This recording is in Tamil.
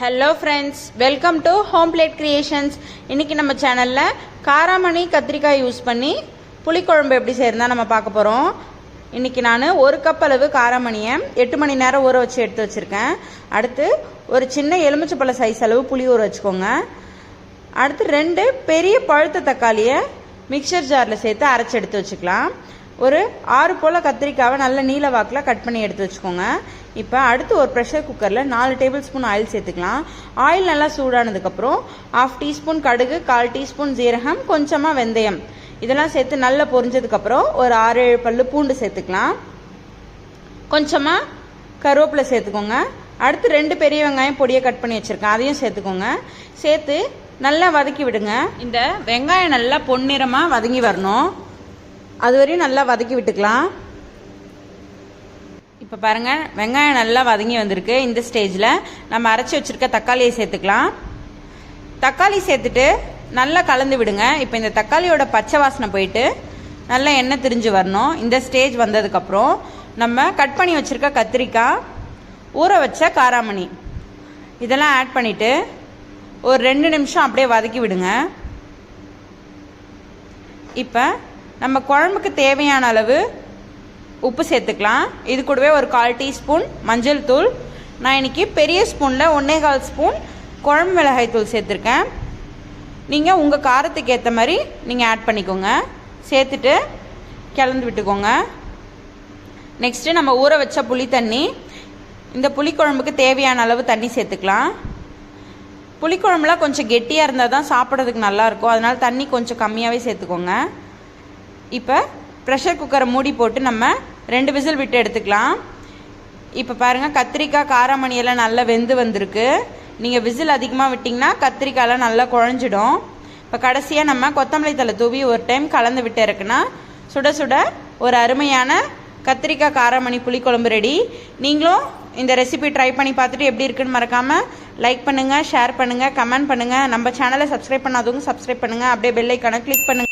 Hello friends welcome to home plate creations இன்னைக்கு நம்ம சேனலில் காராமணி கத்திரிக்காய் யூஸ் பண்ணி புளிக்குழம்பு எப்படி செய்யறதா நம்ம பார்க்க போகிறோம் இன்னைக்கு நான் ஒரு கப் அளவு காராமணியை எட்டு மணி நேரம் ஊற வச்சு எடுத்து வச்சுருக்கேன். அடுத்து ஒரு சின்ன எலுமிச்சப்பழ சைஸ் அளவு புளி ஊற வச்சுக்கோங்க. அடுத்து ரெண்டு பெரிய பழுத்த தக்காளியை மிக்சர் ஜாரில் சேர்த்து அரைச்சி எடுத்து வச்சுக்கலாம். ஒரு ஆறு போல் கத்திரிக்காவை நல்ல நீல வாக்கில் கட் பண்ணி எடுத்து வச்சுக்கோங்க. இப்போ அடுத்து ஒரு ப்ரெஷர் குக்கரில் நாலு டேபிள் ஸ்பூன் ஆயில் சேர்த்துக்கலாம். ஆயில் நல்லா சூடானதுக்கப்புறம் ஆஃப் டீஸ்பூன் கடுகு கால் டீஸ்பூன் ஜீரகம் கொஞ்சமாக வெந்தயம். இதெல்லாம் சேர்த்து நல்லா பொரிஞ்சதுக்கப்புறம் ஒரு ஆறு ஏழு பல்லு பூண்டு சேர்த்துக்கலாம். கொஞ்சமாக கருவேப்பிலை சேர்த்துக்கோங்க. அடுத்து ரெண்டு பெரிய வெங்காயம் பொடியை கட் பண்ணி வச்சுருக்கேன். அதையும் சேர்த்துக்கோங்க. சேர்த்து நல்லா வதக்கி விடுங்க. இந்த வெங்காயம் நல்லா பொன்னிறமாக வதங்கி வரணும். அது வரையும் நல்லா வதக்கி விட்டுக்கலாம். இப்போ பாருங்கள் வெங்காயம் நல்லா வதங்கி வந்திருக்கு. இந்த ஸ்டேஜில் நம்ம அரைச்சி வச்சுருக்க தக்காளியை சேர்த்துக்கலாம். தக்காளி சேர்த்துட்டு நல்லா கலந்து விடுங்க. இப்போ இந்த தக்காளியோட பச்சை வாசனை போயிட்டு நல்லா எண்ணெய் திரிஞ்சு வரணும். இந்த ஸ்டேஜ் வந்ததுக்கப்புறம் நம்ம கட் பண்ணி வச்சுருக்க கத்திரிக்காய் ஊற வச்ச காராமணி. இதெல்லாம் ஆட் பண்ணிவிட்டு ஒரு ரெண்டு நிமிஷம் அப்படியே வதக்கி விடுங்க. இப்போ நம்ம குழம்புக்கு தேவையான அளவு உப்பு சேர்த்துக்கலாம். இது கூடவே ஒரு கால் டீஸ்பூன் மஞ்சள் தூள். நான் இன்னைக்கு பெரிய ஸ்பூனில் ஒன்றே கால் ஸ்பூன் குழம்பு மிளகாய் தூள் சேர்த்துருக்கேன். நீங்கள் உங்கள் காரத்துக்கு ஏற்ற மாதிரி நீங்கள் ஆட் பண்ணிக்கோங்க. சேர்த்துட்டு கிளந்து விட்டுக்கோங்க. நெக்ஸ்ட்டு நம்ம ஊற வச்ச புளி தண்ணி. இந்த புளிக்குழம்புக்கு தேவையான அளவு தண்ணி சேர்த்துக்கலாம். புளிக்குழம்புலாம் கொஞ்சம் கெட்டியாக இருந்தால் தான் சாப்பிட்றதுக்கு நல்லாயிருக்கும் அதனால் தண்ணி கொஞ்சம் கம்மியாகவே சேர்த்துக்கோங்க. இப்போ ப்ரெஷர் குக்கரை மூடி போட்டு நம்ம ரெண்டு விசில் விட்டு எடுத்துக்கலாம். இப்போ பாருங்கள் கத்திரிக்காய் காராமணி எல்லாம் நல்லா வெந்து வந்திருக்கு. நீங்கள் விசில் அதிகமாக விட்டிங்கன்னா கத்திரிக்காயெல்லாம் நல்லா குழஞ்சிடும். இப்போ கடைசியாக நம்ம கொத்தமல்லி தலை தூவி ஒரு டைம் கலந்து விட்டு இருக்குன்னா சுட சுட ஒரு அருமையான கத்திரிக்காய் காராமணி புளிக்குழம்பு ரெடி நீங்களும் இந்த ரெசிபி ட்ரை பண்ணி பார்த்துட்டு எப்படி இருக்குன்னு மறக்காமல் லைக் பண்ணுங்கள் ஷேர் பண்ணுங்கள் கமெண்ட் பண்ணுங்கள் நம்ம சேனலை சப்ஸ்கிரைப் பண்ணாதவங்க சப்ஸ்கிரைப் பண்ணுங்கள் அப்படியே பெல்லைக்கான கிளிக் பண்ணுங்கள்